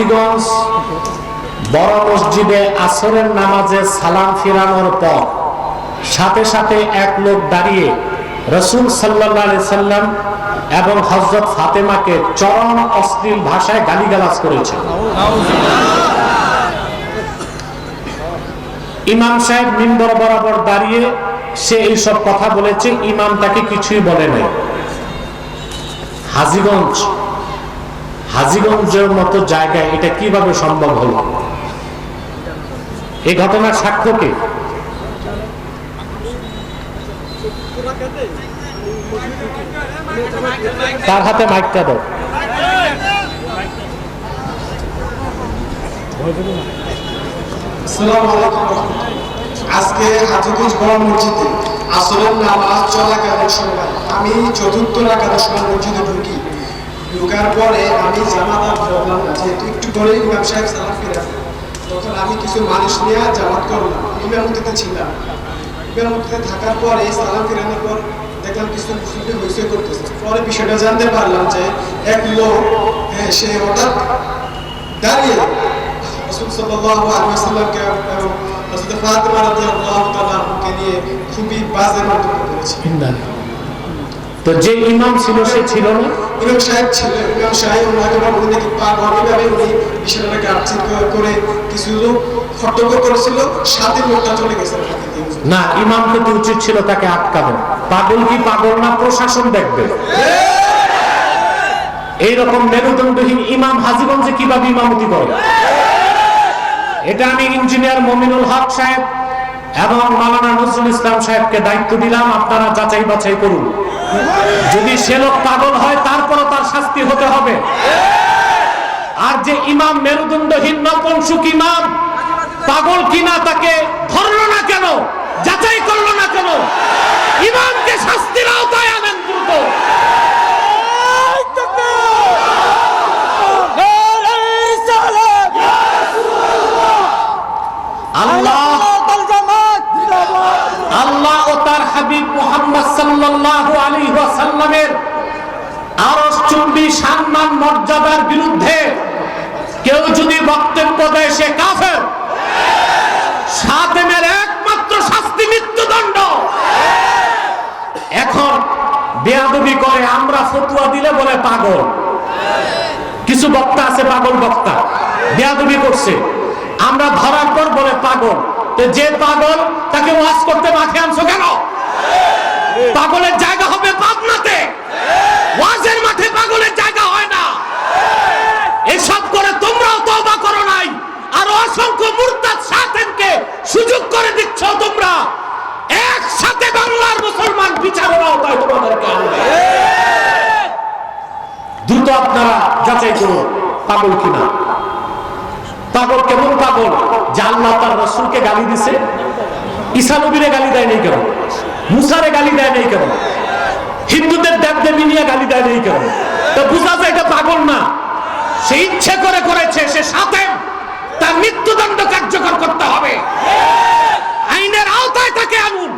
হাজিগঞ্জ বড় মসজিদে আসরের নামাজে সালাম ফিরানোর পর সাথে সাথে এক লোক দাঁড়িয়ে রসুল সাল্লাহ সাল্লাম এবং হজরত ফাতেমাকে চরম অশ্লীল ভাষায় গালিগালাজ করেছে। ইমাম সাহেব মিম্বর বরাবর দাঁড়িয়ে সে এইসব কথা বলেছে, ইমাম তাকে কিছুই বলে নাই। হাজিগঞ্জ হাজিগঞ্জের মতো জায়গায় এটা কীভাবে সম্ভব হলো? এই ঘটনার সাক্ষ্যকে তার হাতে মাইকটা দাও। আজকে হাজিগঞ্জ বড় মসজিদে আসরের নামাজ চলাকালীন সময় আমি চতুর্থ রাখার সময় মসজিদে ঢুকি। ঢুকার পরে আমি জামাত আর পড়লাম না। যেহেতু একটু পরে ইমাম সাহেব সালাম ফিরে তখন আমি কিছু মানুষ নিয়ে জামাত করলাম। ইমামতিতে ছিলাম। ইমামতিতে থাকার পরে সালাম ফিরানোর পর দেখলাম কিছু মুসলিম হইসই করতেছে। পরে বিষয়টা জানতে পারলাম যে এক লোক হ্যাঁ, সে হঠাৎ দাঁড়িয়ে রাসূল সাল্লাল্লাহু আলাইহি ওয়াসাল্লামকে এবং হযরত ফাতিমা রাদিয়াল্লাহু তাআলা আনহাকে নিয়ে খুবই বাজে মন্তব্য করেছে। তো যে ইমাম ছিল সে ছিল না? ইমাম সাহেব ছিলেন, ইমাম সাহেব ওনাকে এভাবে উনি করে কিছু হট্টগোল করেছিল, সাথে লোকটা চলে গেছে না ইমামকে তো উচিত ছিল তাকে পাগল কি পাগল না প্রশাসন দেখবে? এইরকম মেরুদণ্ডহীন ইমাম হাজিগঞ্জে কীভাবে ইমামতি করে? এটা আমি ইঞ্জিনিয়ার মমিনুল হক সাহেব এবং মালানা নজরুল ইসলাম সাহেবকে দায়িত্ব দিলাম, আপনারা যাচাই বাছাই করুন। যদি সে লোক পাগল হয়, তারপরও তার শাস্তি হতে হবে। আর যে ইমাম মেরুদণ্ডহীন নপনসুক ইমাম, পাগল কিনা তাকে ধরল না কেন? যাচাই করল না কেন ইমামকে শাস্তির আওতায় আনেন দ্রুত আল্লাহ আল্লাহ ও তার হাবিব মোহাম্মদ সাল্লাল্লাহু আলাইহি ওয়াসাল্লামের আরশ চুম্বি সম্মান মর্যাদার বিরুদ্ধে কেউ যদি বক্তব্য দেয় সে কাফের। সাতেমের একমাত্র শাস্তি মৃত্যুদণ্ড। এখন বেয়াদবি করে, আমরা ফতুয়া দিলে বলে পাগল। কিছু বক্তা আছে, পাগল বক্তা। বেয়াদবি করছে। আমরা ধরার পর বলে পাগল। যে পাগল তাকে ওয়াজ করতে মাঠে আনছো কেন? পাগলের জায়গা হবে পাবনাতে। ওয়াজের মাঠে পাগলের জায়গা হয় না। এসব করে তোমরাও তওবা করো নাই। আর অসংখ্য মুরতাদ সাথেনকে সুযোগ করে দিচ্ছ তোমরা। একসাথে বাংলার মুসলমান বিচারের আওতায় তোমাদেরকে আনবে দ্রুত আপনারা যাচাই করুন, পাগল কিনা। পাগল কেমন পাগল? যে আল্লাহ তার রসুলকে গালি দিছে। ঈসা নবীরে গালি দেয় নেই কেন? মুসারে গালি দেয় নেই কেন? হিন্দুদের দেব দেবী নিয়ে গালি দেয় নেই কেন? তো বুঝা যায় এটা পাগল না। সে ইচ্ছে করে করেছে, সে সাথে। তার মৃত্যুদণ্ড কার্যকর করতে হবে। আইনের আওতায় তাকে আনুন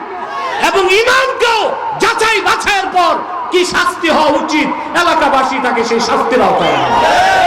এবং ইমামকেও যাচাই বাছাইয়ের পর কি শাস্তি হওয়া উচিত? এলাকাবাসী তাকে সেই শাস্তির আওতায় আনবে